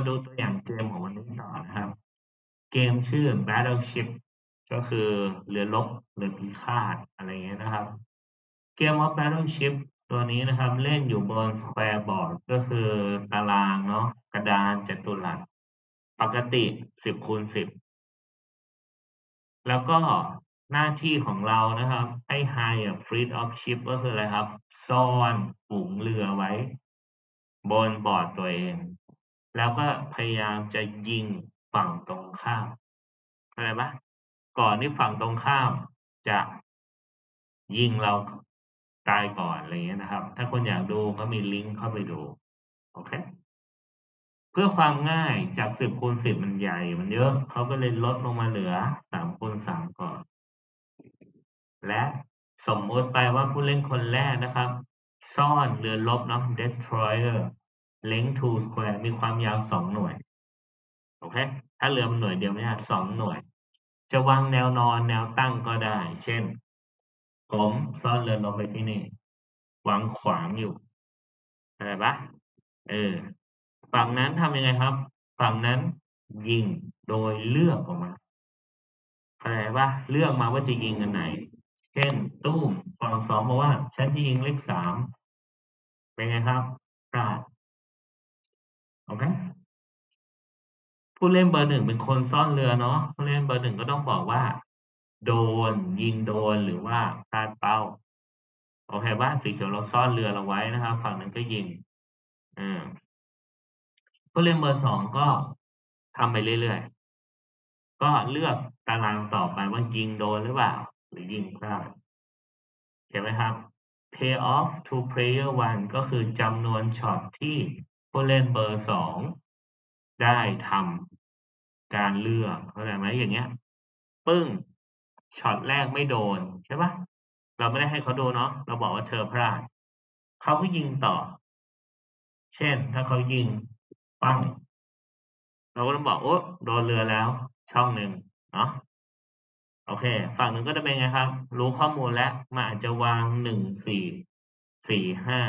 มาดูตัวอย่างเกมของวันนี้ต่อนะครับ เกมชื่อ Battleship ก็คือเรือรบเรือพิฆาตอะไรเงี้ยนะครับ เกม of Battleship ตัวนี้นะครับ เล่นอยู่บน Square Board ก็คือตารางเนาะกระดานจัตุรัส ปกติ 10คูณ10 แล้วก็หน้าที่ของเรานะครับให้ hire fleet of ship ก็คืออะไรครับ ซ่อนฝูงเรือไว้ บนบอร์ดตัวเอง แล้วก็พยายามจะยิงฝั่งตรงข้ามเข้าใจปะก่อนที่ฝั่งตรงข้ามจะยิงเราตายก่อนอะไรเงี้ยนะครับ ถ้าคนอยากดูก็มีลิงก์เข้าไปดูโอเคเพื่อความง่ายจากสิบคูณสิบมันใหญ่ มันเยอะเขาก็เลยลดลงมาเหลือสามคูณสามก่อน และสมมติไปว่าผู้เล่นคนแรกนะครับ ซ่อนเรือรบเนาะ destroyer length two square มีความยาวสองหน่วย โอเค ถ้าเรือมหน่วยเดียวไม่ได้สองหน่วย จะวางแนวนอนแนวตั้งก็ได้ เช่น ผมซ่อนเรือลงไปที่นี่ วางขวางอยู่ อะไรปะเออ ฝั่งนั้นทำยังไงครับ ฝั่งนั้นยิงโดยเลือกออกมาอะไรปะเลือกมาว่าจะยิงอันไหน เช่น ตู้มฝั่งสองบอกว่า ฉันจะยิงเลขสาม เป็นไงครับพลาด โอเคผู้เล่นเบอร์หนึ่งเป็นคนซ่อนเรือเนาะผู้เล่นเบอร์หนึ่งก็ต้องบอกว่า โดน ยิงโดนหรือว่าพลาดเป้าโอเคว่าสีเขียวเราซ่อนเรือเราไว้นะครับ ฝั่งนั้นก็ยิงอ่าผู้เล่นเบอร์สองก็ทำไปเรื่อยๆ ก็เลือกตารางต่อไปว่ายิงโดนหรือเปล่า หรือยิงพลาดเห็นไหมครับ pay off to player one ก็คือจำนวนช็อตที่ ผู้เล่นเบอร์สองได้ทำการเลือกเข้าใจไหมอย่างเงี้ยปึ้งช็อตแรกไม่โดนใช่ปะเราไม่ได้ให้เขาโดูเนาะเราบอกว่าเธอพลาดเขาก็ยิงต่อ เช่น ถ้าเขายิงปั้งเราก็ต้องบอกโอ้โดนเรือแล้ว ช่องหนึ่งเนาะโอเค ฝั่งหนึ่งก็จะเป็นไงครับ รู้ข้อมูลแล้วมันอาจจะวางหนึ่งสี่สี่ห้า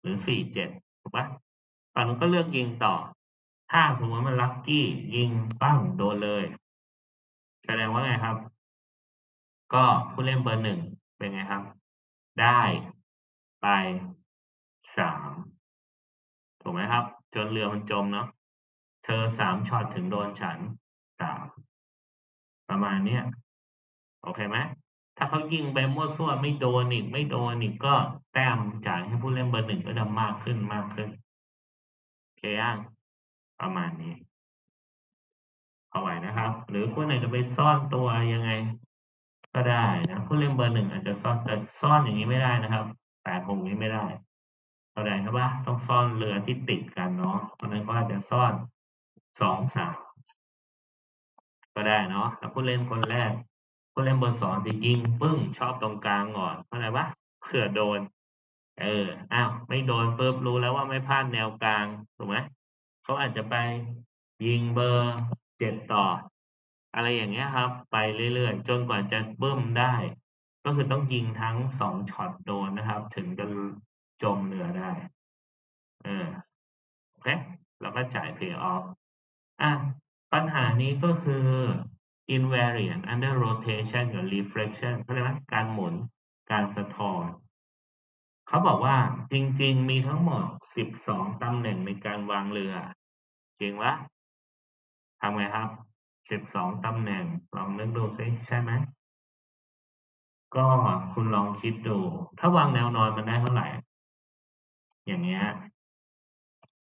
หรือสี่เจ็ดถูกปะ ฝั่งนึงก็เลือกยิงต่อ ถ้าสมมติมันลัคกี้ยิงปั้งโดนเลย แสดงว่าไงครับ ก็ผู้เล่นเบอร์หนึ่งเป็นไงครับ ได้ไปสามถูกไหมครับ จนเรือมันจมเนาะเธอสามช็อตถึงโดนฉันสามประมาณเนี้ยโอเคไหมถ้าเขายิงไปมั่วซั่วไม่โดนอีกไม่โดนอีกก็แต้มจ่ายให้ผู้เล่นเบอร์หนึ่งก็จะมากขึ้นมากขึ้น เคอะประมาณนี้เอาไว้นะครับ หรือคุณอาจะไปซ่อนตัวยังไง ก็ได้นะผู้เล่นเบอร์หนึ่งอาจจะซ่อนแต่ซ่อนอย่างนี้ไม่ได้นะครับแปดหกนี้ไม่ได้เข้าใจครับว่าต้องซ่อนเรือที่ติดกันเนาะเพราะนั้นก็อาจจะซ่อนสองสามก็ได้เนาะแล้วผู้เล่นคนแรกผู้เล่นเบอร์สองจะยิงปึ้งชอบตรงกลางก่อนเข้าใจปะเผื่อโดน เอออ้าวไม่โดนปุ๊บรู้แล้วว่าไม่พลาดแนวกลางถูกไหมเขาอาจจะไปยิงเบอร์เจ็ดต่อ อะไรอย่างเงี้ยครับ ไปเรื่อยๆ จนกว่าจะเบิ่มได้ ก็คือต้องยิงทั้งสองช็อตโดนนะครับ ถึงจะจมเรือได้ เออโอเคเราก็จ่าย pay off อะปัญหานี้ก็คือ invariant under rotation กับ reflection เขาเรียกว่าการหมุนการสะท้อน เขาบอกว่าจริง ๆ มีทั้งหมด12ตำแหน่งในการวางเรือ จริงวะทำไงครับ12ตำแหน่ง ลองนึกดูซิใช่ไหมก็คุณลองคิดดู ถ้าวางแนวนอนมันได้เท่าไหร่ อย่างเงี้ย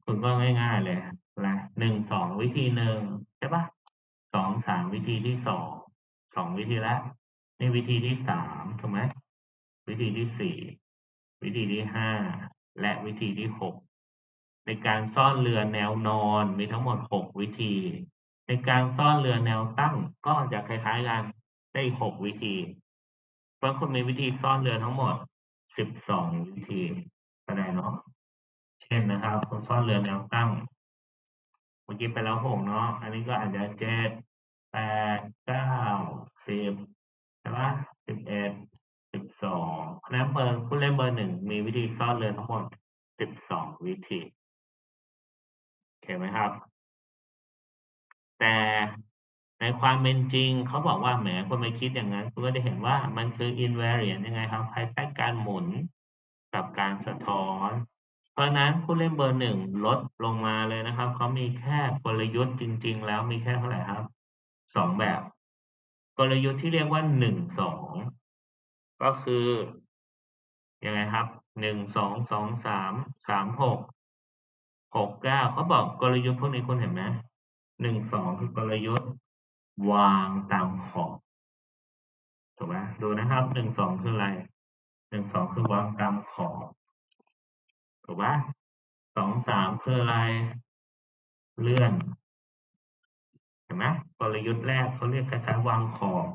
คุณก็ง่ายๆเลยนะหนึ่งสองวิธีหนึ่งใช่ปะสองสามวิธีที่สองสองวิธีแล้วนี่วิธีที่สามถูกไหมวิธีที่สี่ วิธีที่ห้าและวิธีที่หกในการซ่อนเรือแนวนอนมีทั้งหมดหกวิธี ในการซ่อนเรือแนวตั้งก็จะคล้ายๆกันได้หกวิธีเพราะคนมีวิธีซ่อนเรือทั้งหมดสิบสองวิธีแสดงเนาะเช่นนะครับคนซ่อนเรือแนวตั้งเมื่อกี้ไปแล้วหกเนาะอันนี้ก็อาจจะเจ็ดแปดเก้าสิบใช่ปะสิบเอ็ด สองเพราะนั้นเบอร์ผู้เล่นเบอร์หนึ่งมีวิธีซ่อนเรือทั้งหมดสิบสองวิธีโอเคไหมครับ แต่ในความเป็นจริงเขาบอกว่าแหมคุณไปคิดอย่างนั้นคุณก็จะเห็นว่ามันคือ invariant ยังไงครับ ภายใต้การหมุนกับการสะท้อน เพราะนั้นผู้เล่นเบอร์หนึ่งลดลงมาเลยนะครับเขามีแค่กลยุทธ์จริง ๆ แล้วมีแค่เท่าไหร่ครับสองแบบ กลยุทธ์ที่เรียกว่าหนึ่งสอง ก็คือยังไงครับหนึ่งสองสองสามสามหกหกเก้าเขาบอกกลยุทธ์พวกนี้คุณเห็นไหมหนึ่งสองคือกลยุทธ์วางตามขอบถูกไหมดูนะครับหนึ่งสองคืออะไรหนึ่งสองคือวางตามขอบถูกปะสองสามคืออะไร เลื่อน เห็นไหมกลยุทธ์แรกเขาเรียกคล้ายๆวางขอบ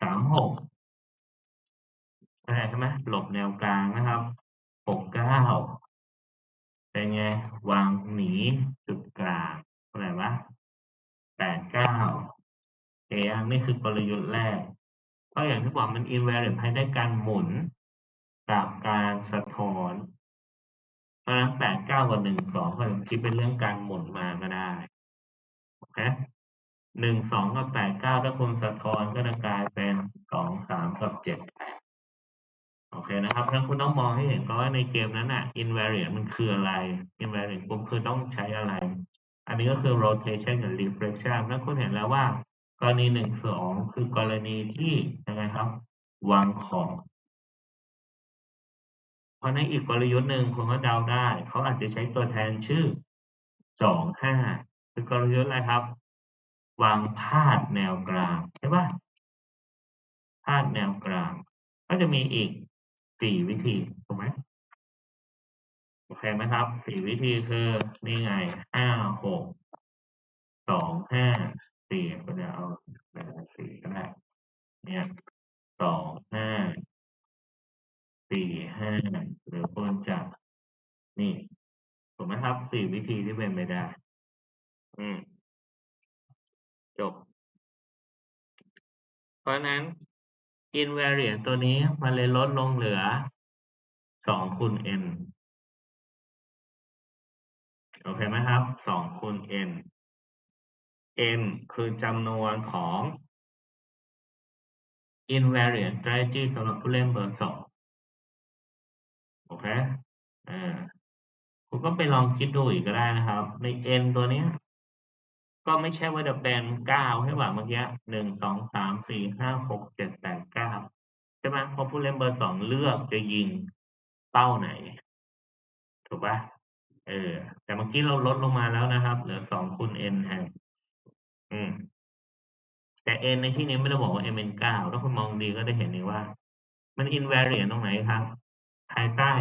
สามหก อะไรใช่ไหมหลบแนวกลางนะครับหกเก้าเป็นไง วางหนีจุดกลางอะไรวะแปดเก้าเอยังนี่คือกลยุทธ์แรกเพราะอย่างที่บอกมัน invariant ภายใต้การหมุนกับการสะท้อน เพราะฉะนั้นแปดเก้ากับหนึ่งสองก็คิดเป็นเรื่องการหมุนมาก็ได้โอเคหนึ่งสองกับแปดเก้าถ้าคุณสะท้อนก็จะกลายเป็นสองสามกับเจ็ดแปด โอเคนะครับเพราะฉะนั้นคุณต้องมองให้เห็นก่อนว่าในเกมนั้นน่ะ invariant มันคืออะไร invariant ปุ๊บคือต้องใช้อะไร อันนี้ก็คือ rotation กับ reflection นั่นคุณเห็นแล้วว่า กรณีหนึ่งสองคือกรณีที่ยังไงครับ วางขอบเพราะในอีกกลยุทธ์หนึ่งคุณก็เดาได้ เขาอาจจะใช้ตัวแทนชื่อสองห้าคือกลยุทธ์อะไรครับ วางพาดแนวกลางใช่ปะพาดแนวกลาง ก็จะมีอีก สี่วิธีถูกไหมโอเคไหมครับสี่วิธีคือนี่ไงห้าหกสองห้าสี่ก็จะเอาแบบสี่ก็ได้เนี่ยสองห้าสี่ห้าหรือควรจะนี่ถูกไหมครับสี่วิธีที่เป็นไปได้ อืมจบ เพราะนั้น invariant ตัวนี้มันเลยลดลงเหลือสองคูณ n โอเคไหมครับสองคูณ n n คือจำนวนของ invariant strategy สำหรับผู้เล่นเบอร์สองโอเคอ่าคุณก็ไปลองคิดดูอีกก็ได้นะครับ ใน n ตัวนี้ ก็ไม่ใช่ว่าจะเป็นเก้าให้ว่าเมื่อกี้หนึ่งสองสามสี่ห้าหกเจ็ดแปดเก้าใช่ไหมเพราะผู้เล่นเบอร์สองเลือกจะยิงเป้าไหน ถูกปะเออ แต่เมื่อกี้เราลดลงมาแล้วนะครับ เหลือสองคูณ n ฮะอืม แต่ n ในที่นี้ไม่ได้บอกว่า m n เก้าถ้าคุณมองดีก็ได้เห็นเองว่า มัน invariant ตรงไหนครับ ภายใต้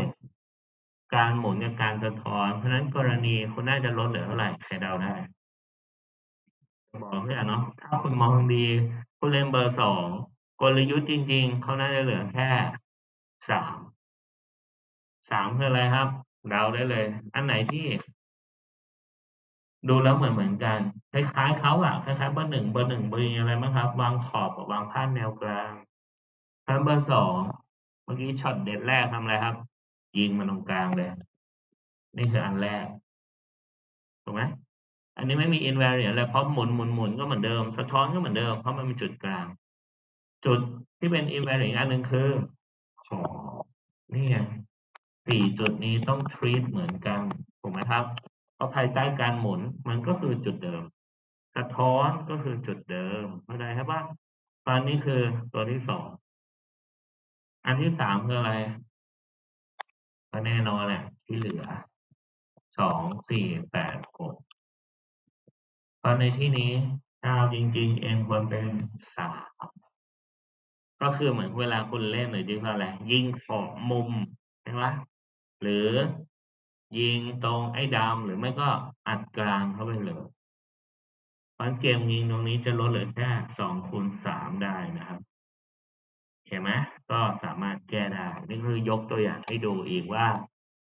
การหมุนกับการสะท้อน เพราะฉะนั้นกรณีคุณน่าจะลดเหลือเท่าไหร่ใครเดาได้ บอกเพื่อนเนาะถ้าคุณมองดีผู้เล่นเบอร์สองกลยุทธ์จริง ๆเขาน่าจะเหลือแค่สามสามคืออะไรครับเดาได้เลย อันไหนที่ ดูแล้วเหมือนเหมือนกันคล้ายๆเขาอะคล้ายๆเบอร์หนึ่งเบอร์หนึ่งเบอร์อะไรบ้างครับ วางขอบกับวางพาดแนวกลางถ้าเบอร์สองเมื่อกี้ช็อตเด็ดแรกทำอะไรครับ ยิงมันตรงกลางเลย นี่คืออันแรกถูกไหม อันนี้ไม่มี invariant เลยเพราะหมุนหมุนหมุนก็เหมือนเดิม สะท้อนก็เหมือนเดิม เพราะมันมีจุดกลาง จุดที่เป็น invariant อันหนึ่งคือขอนี่ไงสี่จุดนี้ต้อง treat เหมือนกันถูกไหมครับเพราะภายใต้การหมุนมันก็คือจุดเดิม สะท้อนก็คือจุดเดิมเข้าใจครับว่าตอนนี้คือตัวที่สองอันที่สามคืออะไรก็แน่นอนแหละที่เหลือสองสี่แปดหก ราะในที่นี้ถ้าจริงๆ n ควรเป็นสามก็คือเหมือนเวลาคุณเล่นหรือยิงอะไรยิงขอบมุมใช่ไหมหรือยิงตรงไอ้ดำหรือไม่ก็อัดกลางเข้าไปเลยเพราะเกมยิงตรงนี้จะลดเหลือแค่สองคูณสามได้นะครับเห็นไหมก็สามารถแก้ได้ นี่คือยกตัวอย่างให้ดูอีกว่า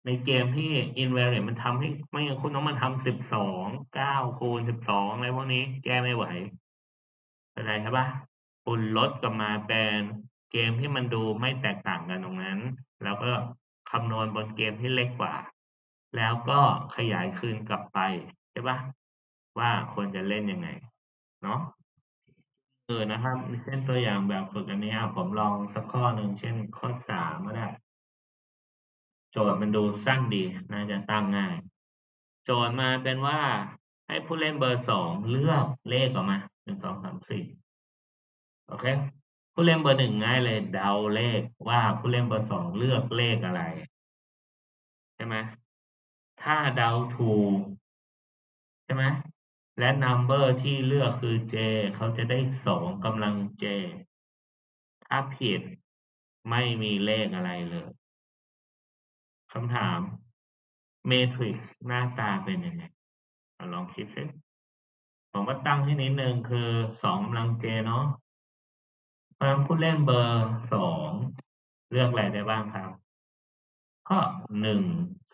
ในเกมที่ invariant มันทำให้ไม่งั้นคุณต้องมาทำสิบสองเก้าคูณสิบสองอะไรพวกนี้แก้ไม่ไหวอะไรใช่ปะคุณลดกลับมาเป็นเกมที่มันดูไม่แตกต่างกันตรงนั้น แล้วก็คำนวณบนเกมที่เล็กกว่า แล้วก็ขยายคืนกลับไปใช่ปะว่าควรจะเล่นยังไง เนาะเออนะครับเช่นตัวอย่างแบบฝึกอันนี้ผมลองสักข้อหนึ่งเช่นข้อ3ก็ได้ โจทย์มันดูสั้นดี น่าจะตั้งง่าย โจทย์มาเป็นว่าให้ผู้เล่นเบอร์2เลือกเลขออกมา1 2 3 4โอเค ผู้เล่นเบอร์1ง่ายเลยเดาเลขว่าผู้เล่นเบอร์2เลือกเลขอะไร ใช่ไหมถ้าเดาถูกใช่ไหมและนัมเบอร์ที่เลือกคือ j เขาจะได้2กำลัง j ถ้าผิดไม่มีเลขอะไรเลย คำถามเมทริกซ์หน้าตาเป็นยังไง?ลองคิดสิผมก็ตั้งให้นิดนึงคือ2กำลัง j เนาะเพราะผู้เล่นเบอร์2เลือกอะไรได้บ้างครับ?ก็1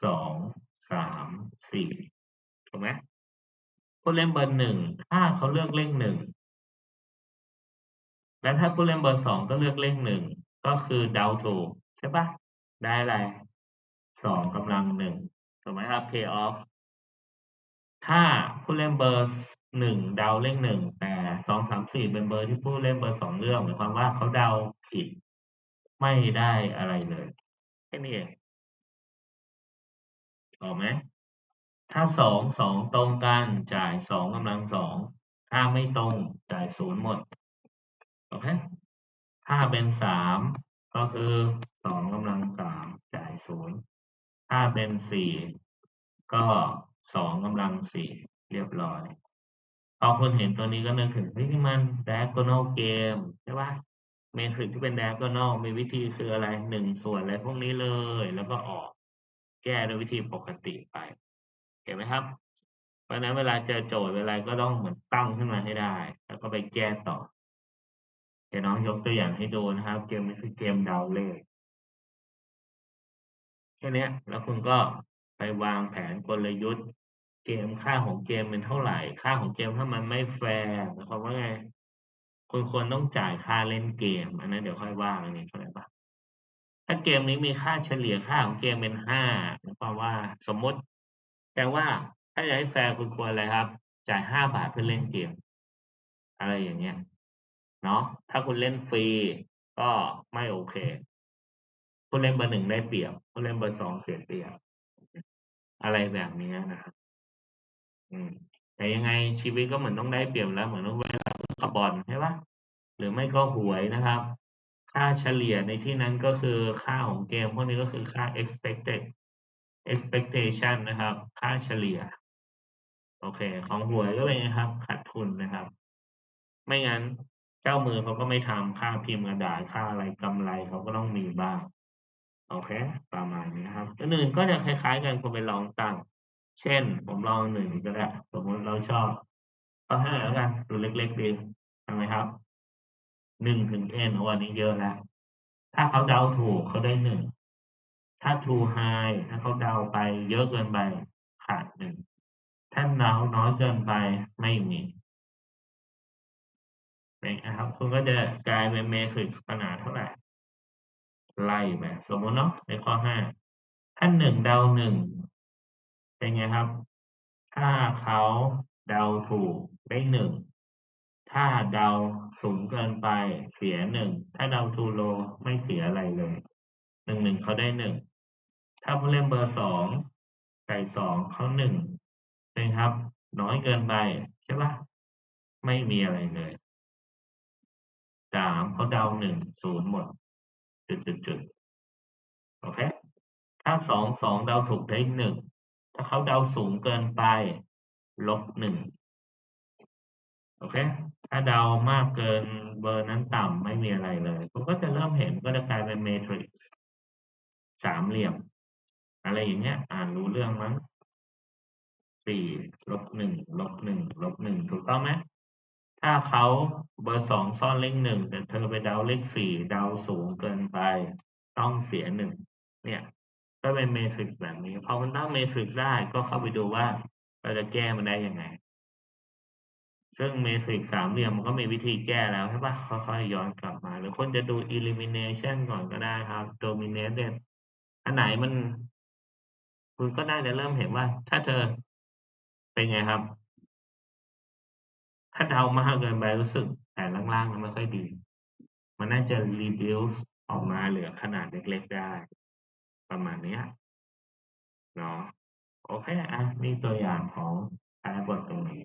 2 3 4ถูกไหม?ผู้เล่นเบอร์1ถ้าเขาเลือกเลข1แล้วถ้าผู้เล่นเบอร์2ก็เลือกเลข1ก็คือเดาถูกใช่ปล่า?ได้อะไร? 2กำลัง1ถูกไหมครับ? Pay off ถ้าผู้เล่นเบอร์ส1เดาเลข1แต่2 3 4เป็นเบอร์ที่ผู้เล่นเบอร์2เลือกหมายความว่าเขาเดาผิดไม่ได้อะไรเลยแค่นี้เองออกไหม?ถ้า2 2ตรงกันจ่าย2กำลัง2ถ้าไม่ตรงจ่าย0หมดโอเคถ้าเป็น3ก็คือ2กำลัง3จ่าย0 ถ้าเป็น4ก็2กำลัง4เรียบร้อยพอคุณเห็นตัวนี้ก็นึกถึงเฮ้ยนี่มัน diagonal game ใช่ปล่า?เมทริกซ์ที่เป็น diagonal มีวิธีคืออะไร?1ส่วนอะไรพวกนี้เลย แล้วก็ออกแก้ด้วยวิธีปกติไป เห็นไหมครับ?เพราะฉะนั้นเวลาเจอโจทย์เวลาก็ต้องเหมือนตั้งขึ้นมาให้ได้ แล้วก็ไปแก้ต่อเดี๋ยวน้องยกตัวอย่างให้ดูนะครับ เกมนี้คือเกมเดาเลข ค่นี้แล้วคุณก็ไปวางแผนกลยุทธ์ เกมค่าของเกมเป็นเท่าไหร่?ค่าของเกมถ้ามันไม่แฟร์หมายความว่าไง?คุณควรต้องจ่ายค่าเล่นเกม อันนั้นเดี๋ยวค่อยว่ากันอีกเข้าใจเปล่า?ถ้าเกมนี้มีค่าเฉลี่ยค่าของเกมเป็นหมายความว่าสมมติแปลว่าถ้าอยากให้แฟร์คุณควรอะไรครับ?จ่าย5บาทเพื่อเล่นเกม อะไรอย่างเงี้ยเนาะถ้าคุณเล่นฟรีก็ไม่โอเค ผู้เล่นเบอร์1ได้เปรียบผู้เล่นเบอร์2เสียเปรียบ อะไรแบบนี้นะครับอืมแต่ยังไงชีวิตก็เหมือนต้องได้เปรียบแล้ว เหมือนต้องเวลากับบอลใช่ปล่า?หรือไม่ก็หวยนะครับ ค่าเฉลี่ยในที่นั้นก็คือค่าของเกม พวกนี้ก็คือค่า expected expectation นะครับ ค่าเฉลี่ย โอเค ของหวยก็เป็นไงครับ?ขาดทุนนะครับ ไม่งั้นเจ้ามือเขาก็ไม่ทำค่าพิมพ์กระดาษค่าอะไรกำไรเขาก็ต้องมีบ้าง โอเค ประมาณนี้ครับอื่นก็จะคล้ายๆกันคุณไปลองตั้ง เช่น ผมลอง1ก็ได้สมมติเราชอบข้อ5แล้วกันดูเล็กๆดีทำไงครับ?1ถึง n โอ้อันนี้เยอะแล้วถ้าเขาเดาถูกเขาได้1ถ้า too high ถ้าเขาเดาไปเยอะเกินไปขาด1ถ้าเดาน้อยเกินไปไม่มีเป็นไงครับคุณก็จะกลายเป็นเมทริกซ์ขนาดเท่าไหร่? ไล่ไปสมมติเนาะในข้อ5ถ้า1เดา1เป็นไงครับ?ถ้าเขาเดาถูกได้1ถ้าเดาสูงเกินไปเสีย1ถ้าเดา too low ไม่เสียอะไรเลย1 1เขาได้1ถ้าผู้เล่นเบอร์2ใส่2เขา1เป็นครับ น้อยเกินไปใช่ปล่า?ไม่มีอะไรเลย3เขาเดา1 0หมด จุดๆๆโอเค ถ้า2 2เดาถูกได้1ถ้าเขาเดาสูงเกินไป ลบ1โอเค ถ้าเดามากเกินเบอร์นั้นต่ำไม่มีอะไรเลยคุณก็จะเริ่มเห็นก็จะกลายเป็นเมทริกซ์สามเหลี่ยม อะไรอย่างเงี้ย อ่านรู้เรื่องมั้ง?4ลบ1ลบ1ลบ1ถูกต้องไหม? ถ้าเขาเบอร์2ซ่อนเลข1แต่เธอไปเดาเลข4เดาสูงเกินไป ต้องเสีย1เนี่ย ก็เป็นเมทริกซ์แบบนี้พอคุณตั้งเมทริกซ์ได้ก็เข้าไปดูว่าเราจะแก้มันได้ยังไง?ซึ่งเมทริกซ์สามเหลี่ยมมันก็มีวิธีแก้แล้วใช่ปล่า?ค่อยๆย้อนกลับมา หรือคุณจะดู elimination ก่อนก็ได้ครับ dominated อันไหนมัน คุณก็น่าจะเริ่มเห็นว่า ถ้าเธอเป็นไงครับ? ถ้าเดามากเกินไปรู้สึกแต่ล่างๆมันไม่ค่อยดี มันน่าจะรีบิวออกมาเหลือขนาดเล็กๆได้ ประมาณเนี้ยเนาะโอเคอะนี่ตัวอย่างของการบทตรงนี้